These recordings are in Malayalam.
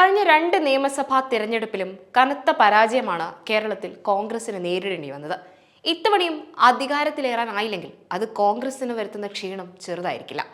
കഴിഞ്ഞ രണ്ട് നിയമസഭാ തിരഞ്ഞെടുപ്പിലും കനത്ത പരാജയമാണ് കേരളത്തിൽ കോൺഗ്രസിന് നേരിടേണ്ടി വന്നത്. ഇത്തവണയും അധികാരത്തിലേറാനായില്ലെങ്കിൽ അത് കോൺഗ്രസിന് വരുത്തുന്ന ക്ഷീണം ചെറുതായിരിക്കില്ല.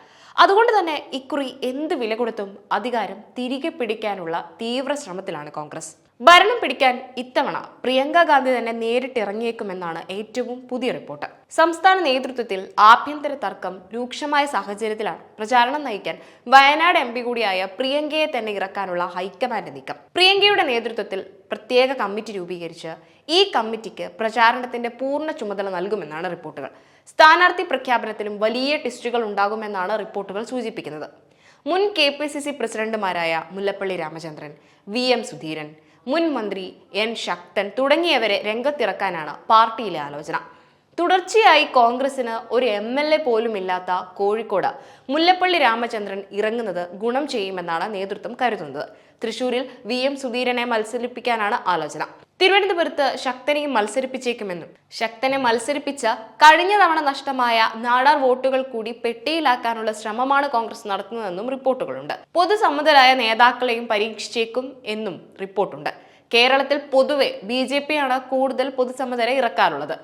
അതുകൊണ്ട് തന്നെ ഇക്കുറി എന്ത് വില കൊടുത്തും അധികാരം തിരികെ പിടിക്കാനുള്ള തീവ്ര ശ്രമത്തിലാണ് കോൺഗ്രസ്. ഭരണം പിടിക്കാൻ ഇത്തവണ പ്രിയങ്ക ഗാന്ധി തന്നെ നേരിട്ടിറങ്ങിയേക്കുമെന്നാണ് ഏറ്റവും പുതിയ റിപ്പോർട്ട്. സംസ്ഥാന നേതൃത്വത്തിൽ ആഭ്യന്തര തർക്കം രൂക്ഷമായ സാഹചര്യത്തിലാണ് പ്രചാരണം നയിക്കാൻ വയനാട് എം കൂടിയായ പ്രിയങ്കയെ തന്നെ ഇറക്കാനുള്ള ഹൈക്കമാൻഡ് നീക്കം. പ്രിയങ്കയുടെ നേതൃത്വത്തിൽ പ്രത്യേക കമ്മിറ്റി രൂപീകരിച്ച് ഈ കമ്മിറ്റിക്ക് പ്രചാരണത്തിന്റെ പൂർണ ചുമതല നൽകുമെന്നാണ് റിപ്പോർട്ടുകൾ. സ്ഥാനാർത്ഥി പ്രഖ്യാപനത്തിലും വലിയ ടെസ്റ്റുകൾ ഉണ്ടാകുമെന്നാണ് റിപ്പോർട്ടുകൾ സൂചിപ്പിക്കുന്നത്. മുൻ കെ പി സി സി പ്രസിഡന്റുമാരായ മുല്ലപ്പള്ളി രാമചന്ദ്രൻ വി എം സുധീരൻ മുൻ മന്ത്രി എൻ ശക്തൻ തുടങ്ങിയവരെ രംഗത്തിറക്കാനാണ് പാർട്ടിയിലെ ആലോചന. തുടർച്ചയായി കോൺഗ്രസിന് ഒരു എം എൽ എ പോലും ഇല്ലാത്ത കോഴിക്കോട് മുല്ലപ്പള്ളി രാമചന്ദ്രൻ ഇറങ്ങുന്നത് ഗുണം ചെയ്യുമെന്നാണ് നേതൃത്വം കരുതുന്നത്. തൃശൂരിൽ വി എം സുധീരനെ മത്സരിപ്പിക്കാനാണ് ആലോചന. തിരുവനന്തപുരത്ത് ശക്തനെയും മത്സരിപ്പിച്ചേക്കുമെന്നും ശക്തനെ മത്സരിപ്പിച്ച കഴിഞ്ഞ തവണ നഷ്ടമായ നാടാർ വോട്ടുകൾ കൂടി പെട്ടിയിലാക്കാനുള്ള ശ്രമമാണ് കോൺഗ്രസ് നടത്തുന്നതെന്നും റിപ്പോർട്ടുകളുണ്ട്. പൊതുസമ്മതരായ നേതാക്കളെയും പരീക്ഷിച്ചേക്കും എന്നും റിപ്പോർട്ടുണ്ട്. കേരളത്തിൽ പൊതുവെ ബി ജെ പിയാണ് കൂടുതൽ പൊതുസമ്മതരെ ഇറക്കാറുള്ളത്.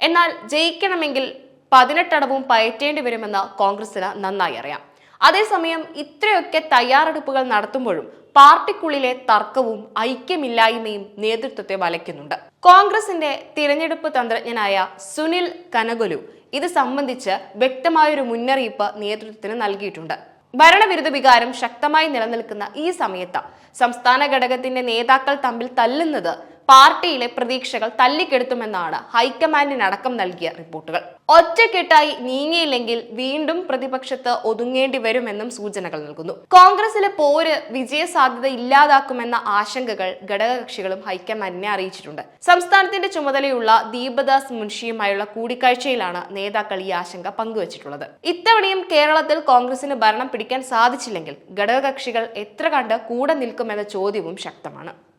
എന്നാൽ ജയിക്കണമെങ്കിൽ പതിനെട്ടടവും പയറ്റേണ്ടി വരുമെന്ന് കോൺഗ്രസിന് നന്നായി അറിയാം. അതേസമയം ഇത്രയൊക്കെ തയ്യാറെടുപ്പുകൾ നടത്തുമ്പോഴും പാർട്ടിക്കുള്ളിലെ തർക്കവും ഐക്യമില്ലായ്മയും നേതൃത്വത്തെ വലയ്ക്കുന്നുണ്ട്. കോൺഗ്രസിന്റെ തിരഞ്ഞെടുപ്പ് തന്ത്രജ്ഞനായ സുനിൽ കനഗൊലു ഇത് സംബന്ധിച്ച് വ്യക്തമായൊരു മുന്നറിയിപ്പ് നേതൃത്വത്തിന് നൽകിയിട്ടുണ്ട്. ഭരണവിരുദ്ധ വികാരം ശക്തമായി നിലനിൽക്കുന്ന ഈ സമയത്ത് സംസ്ഥാന ഘടകത്തിന്റെ നേതാക്കൾ തമ്മിൽ തല്ലുന്നത് പാർട്ടിയിലെ പ്രതീക്ഷകൾ തല്ലിക്കെടുത്തുമെന്നാണ് ഹൈക്കമാൻഡിനടക്കം നൽകിയ റിപ്പോർട്ടുകൾ. ഒറ്റക്കെട്ടായി നീങ്ങിയില്ലെങ്കിൽ വീണ്ടും പ്രതിപക്ഷത്ത് ഒതുങ്ങേണ്ടി വരുമെന്നും സൂചനകൾ നൽകുന്നു. കോൺഗ്രസിലെ പോര് വിജയസാധ്യത ഇല്ലാതാക്കുമെന്ന ആശങ്കകൾ ഘടകകക്ഷികളും ഹൈക്കമാൻഡിനെ അറിയിച്ചിട്ടുണ്ട്. സംസ്ഥാനത്തിന്റെ ചുമതലയുള്ള ദീപദാസ് മുൻഷിയുമായുള്ള കൂടിക്കാഴ്ചയിലാണ് നേതാക്കൾ ഈ ആശങ്ക പങ്കുവച്ചിട്ടുള്ളത്. ഇത്തവണയും കേരളത്തിൽ കോൺഗ്രസിന് ഭരണം പിടിക്കാൻ സാധിച്ചില്ലെങ്കിൽ ഘടകകക്ഷികൾ എത്ര കണ്ട് കൂടെ നിൽക്കുമെന്ന ചോദ്യവും ശക്തമാണ്.